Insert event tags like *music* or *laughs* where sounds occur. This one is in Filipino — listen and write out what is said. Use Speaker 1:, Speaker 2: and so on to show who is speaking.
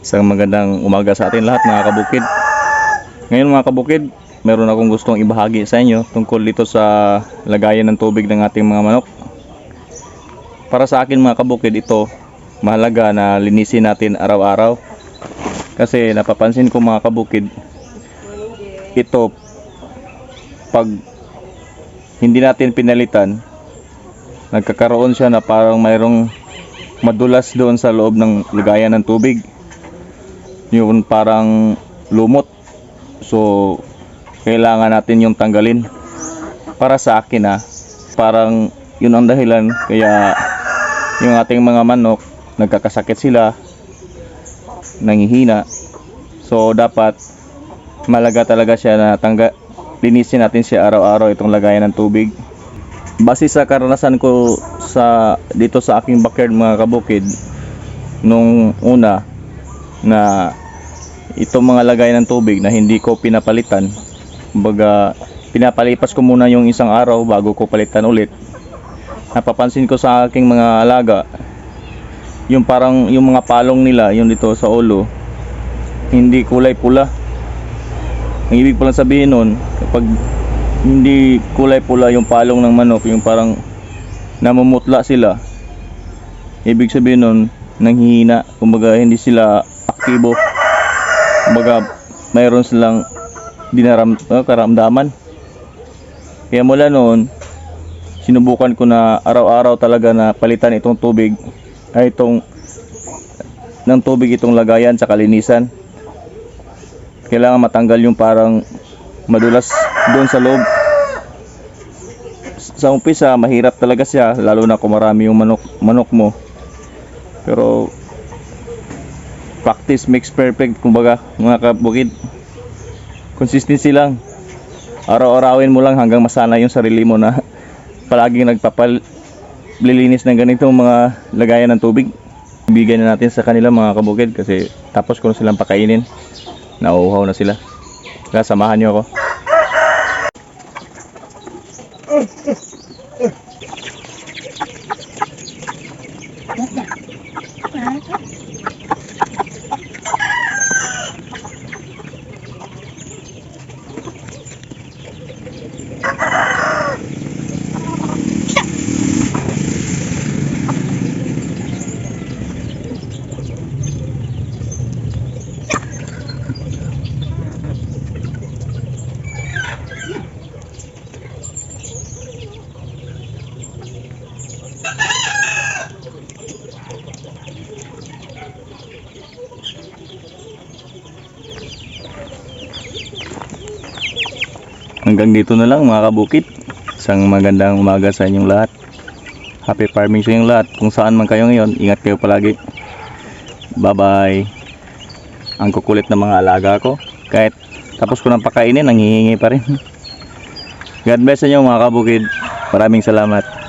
Speaker 1: Isang magandang umaga sa atin lahat mga kabukid. Ngayon mga kabukid, meron akong gustong ibahagi sa inyo tungkol dito sa lagayan ng tubig ng ating mga manok. Para sa akin mga kabukid, ito mahalaga na linisin natin araw-araw. Kasi napapansin ko mga kabukid, ito pag hindi natin pinalitan, nagkakaroon siya na parang mayroong madulas doon sa loob ng lagayan ng tubig. Yun parang lumot. So, kailangan natin yung tanggalin. Para sa akin ah, parang yun ang dahilan kaya yung ating mga manok nagkakasakit sila, nangihina. So, dapat malaga talaga siya na tangga, linisin natin siya araw-araw itong lagayan ng tubig base sa karanasan ko sa dito sa aking backyard mga kabukid nung una na itong mga lagay ng tubig na hindi ko pinapalitan kumbaga pinapalipas ko muna yung isang araw bago ko palitan ulit napapansin ko sa aking mga alaga yung parang yung mga palong nila yung dito sa ulo hindi kulay pula ang ibig pala sabihin nun kapag hindi kulay pula yung palong ng manok, yung parang namumutla sila. Ibig sabihin nun, nanghihina, kumbaga hindi sila aktibo. Kumbaga mayroon silang dinaram, uh, karamdaman. Kaya mula noon, sinubukan ko na araw-araw talaga na palitan itong tubig, ay itong ng tubig itong lagayan sa kalinisan. Kailangan matanggal yung parang madulas doon sa loob. Sa umpisa, mahirap talaga siya, lalo na kung marami yung manok, manok mo. Pero, practice makes perfect, kumbaga, mga kabukid. Consistency lang. Araw-arawin mo lang hanggang masana yung sarili mo na *laughs* palaging nagpapal lilinis ng ganitong mga lagayan ng tubig. Bigyan na natin sa kanila mga kabukid kasi tapos ko na silang pakainin. Nauuhaw na sila. Kaya samahan niyo ako. Hanggang dito na lang mga kabukit. Isang magandang umaga sa inyong lahat. Happy farming sa inyong lahat. Kung saan man kayo ngayon, ingat kayo palagi. Bye-bye. Ang kukulit ng mga alaga ko. Kahit tapos ko nang pakainin, nangihingi pa rin. *laughs* God bless sa inyo mga kabukid. Maraming salamat.